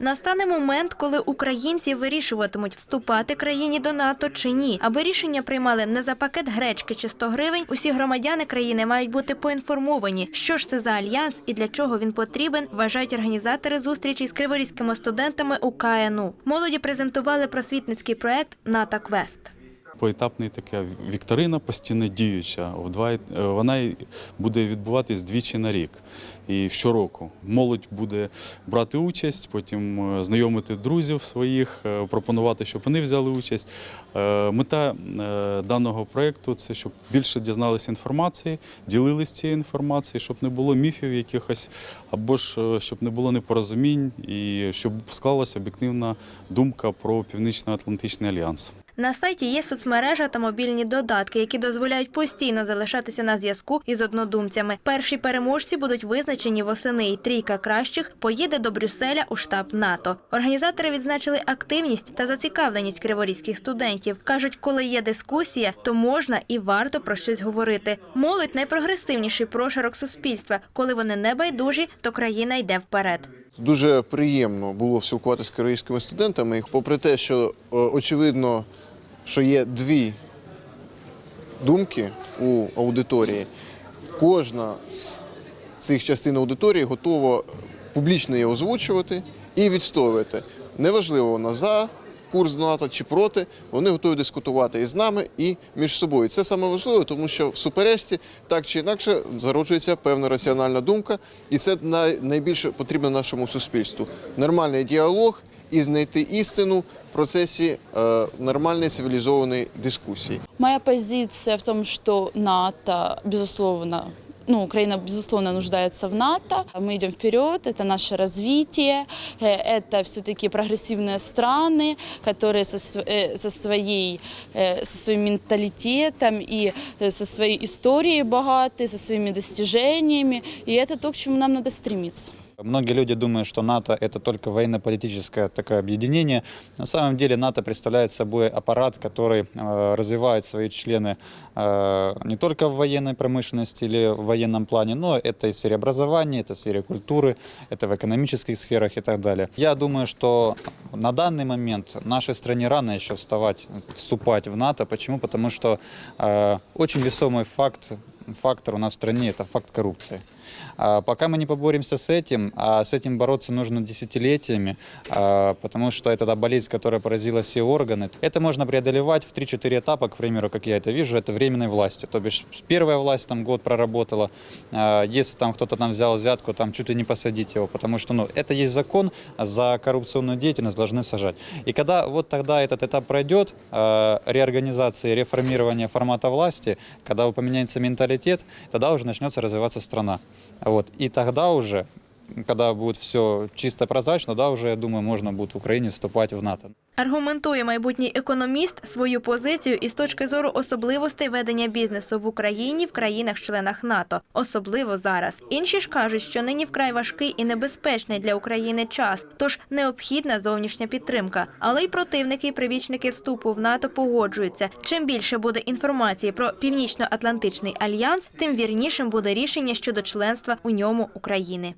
Настане момент, коли українці вирішуватимуть, вступати країні до НАТО чи ні. Аби рішення приймали не за пакет гречки чи 100 гривень, усі громадяни країни мають бути поінформовані, що ж це за альянс і для чого він потрібен, вважають організатори зустрічі з криворізькими студентами у КНУ. Молоді презентували просвітницький проект НАТО Квест. Поетапний така вікторина постійно діюча. В е, вона буде відбуватись двічі на рік і щороку. Молодь буде брати участь, потім е, знайомити друзів своїх, е, пропонувати, щоб вони взяли участь. Мета даного проєкту це щоб більше дізналися інформації, ділились цією інформацією, щоб не було міфів якихось, або ж щоб не було непорозумінь і щоб склалася об'єктивна думка про Північно-Атлантичний альянс. На сайті є соцмережа та мобільні додатки, які дозволяють постійно залишатися на зв'язку із однодумцями. Перші переможці будуть визначені восени, і трійка кращих поїде до Брюсселя у штаб НАТО. Організатори відзначили активність та зацікавленість криворізьких студентів. кажуть, коли є дискусія, то можна і варто про щось говорити. Молодь найпрогресивніший прошарок суспільства. Коли вони не байдужі, то країна йде вперед. Дуже приємно було спілкуватися з київськими студентами. Попри те, що е, очевидно, що є дві думки у аудиторії, кожна з цих частин аудиторії готова публічно її озвучувати і відстоювати. Неважливо, вона за курс НАТО чи проти, вони готові дискутувати і з нами, і між собою. Це саме важливо, тому що в суперечці так чи інакше зароджується певна раціональна думка, і це найбільше потрібно нашому суспільству. Нормальний діалог і знайти істину в процесі е, нормальної цивілізованої дискусії. Моя позиция в том, что НАТО, безусловно, ну, Украина, безусловно, нуждается в НАТО. Мы идем вперед, это наше развитие, э, это все-таки прогрессивные страны, которые со, э, со, своей, э, со своим менталитетом и со своей историей богаты, со своими достижениями. И это то, к чему нам надо стремиться. Многие люди думают, что НАТО – это только военно-политическое такое объединение. На самом деле НАТО представляет собой аппарат, который развивает свои члены не только в военной промышленности или в военном плане, но это и в сфере образования, это в сфере культуры, это в экономических сферах и так далее. Я думаю, что на данный момент нашей стране рано еще вставать, вступать в НАТО. Почему? Потому что э, очень весомый факт фактор у нас в стране – это факт коррупции. А Пока мы не поборемся с этим, а с этим бороться нужно десятилетиями, а, потому что это та болезнь, которая поразила все органы. Это можно преодолевать в 3-4 этапа, к примеру, как я это вижу, это временной властью. То бишь первая власть там год проработала, а, если там кто-то там взял взятку, там чуть ли не посадить его, потому что ну, это есть закон, за коррупционную деятельность должны сажать. И когда вот тогда этот этап пройдет, реорганизации, реформирования формата власти, когда поменяется менталитет, тогда уже начнется развиваться страна. Вот. И тогда уже, когда будет все чисто прозрачно, да, уже, я думаю, можно будет в Украине вступать в НАТО. Аргументує майбутній економіст свою позицію із точки зору особливостей ведення бізнесу в Україні в країнах-членах НАТО, особливо зараз. Інші ж кажуть, що нині вкрай важкий і небезпечний для України час, тож необхідна зовнішня підтримка. Але й противники і привічники вступу в НАТО погоджуються. Чим більше буде інформації про північно-атлантичний альянс, тим вірнішим буде рішення щодо членства у ньому України.